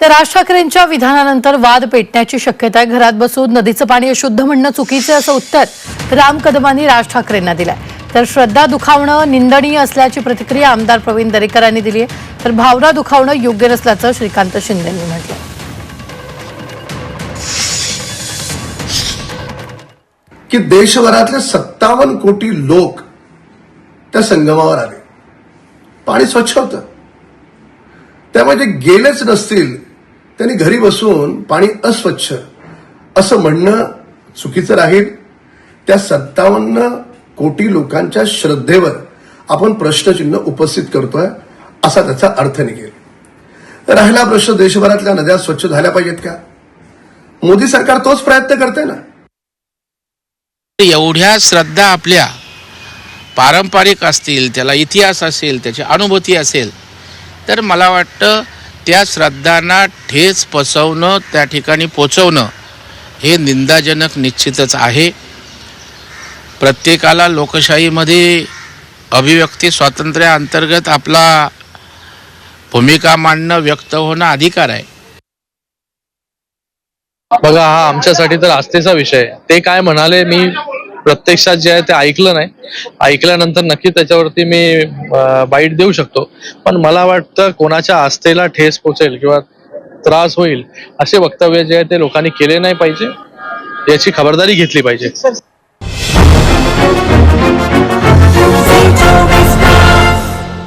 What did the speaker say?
तर राज ठाकरेंच्या विधानानंतर वाद पेटण्याची शक्यता आहे. घरात बसून नदीचं पाणी अशुद्ध म्हणणं चुकीचं असं उत्तर राम कदमांनी राज ठाकरेंना दिलंय. तर श्रद्धा दुखावणं निंदनीय असल्याची प्रतिक्रिया आमदार प्रवीण दरेकरांनी दिली आहे. तर भावना दुखावणं योग्य नसल्याचं श्रीकांत शिंदेंनी म्हटलं की देशभरातले सत्तावन्न कोटी लोक त्या संगमावर आले. पाणी स्वच्छ होतं. त्यामुळे जे गेलेच नसतील त्यांनी घरी बसून पाणी अस्वच्छ असं म्हणणं चुकीचं राहील. त्या सत्तावन्न कोटी लोकांच्या श्रद्धेवर आपण प्रश्नचिन्ह उपस्थित करतोय असा त्याचा अर्थ निघेल. राहिला प्रश्न देशभरातल्या नद्या स्वच्छ झाल्या पाहिजेत का? मोदी सरकार तोच प्रयत्न करते ना? एवढ्या श्रद्धा आपल्या पारंपरिक असतील त्याला इतिहास असेल त्याची अनुभूती असेल तर मला वाटतं त्या श्रद्धांना ठेच पसवणं त्या ठिकाणी पोचवणं हे निंदाजनक निश्चितच आहे. प्रत्येकाला लोकशाहीमध्ये अभिव्यक्ती स्वातंत्र्याअंतर्गत आपला भूमिका मांडणं व्यक्त होणं अधिकार आहे. बघा हा आमच्यासाठी तर आस्थेचा विषय. ते काय म्हणाले मी प्रत्यक्षात जे आहे ते ऐकलं नाही. ऐकल्यानंतर नक्की त्याच्यावरती मी बाईट देऊ शकतो. पण मला वाटतं कोणाच्या आस्थेला ठेस पोचेल किंवा त्रास होईल असे वक्तव्य जे आहे ते लोकांनी केले नाही पाहिजे याची खबरदारी घेतली पाहिजे.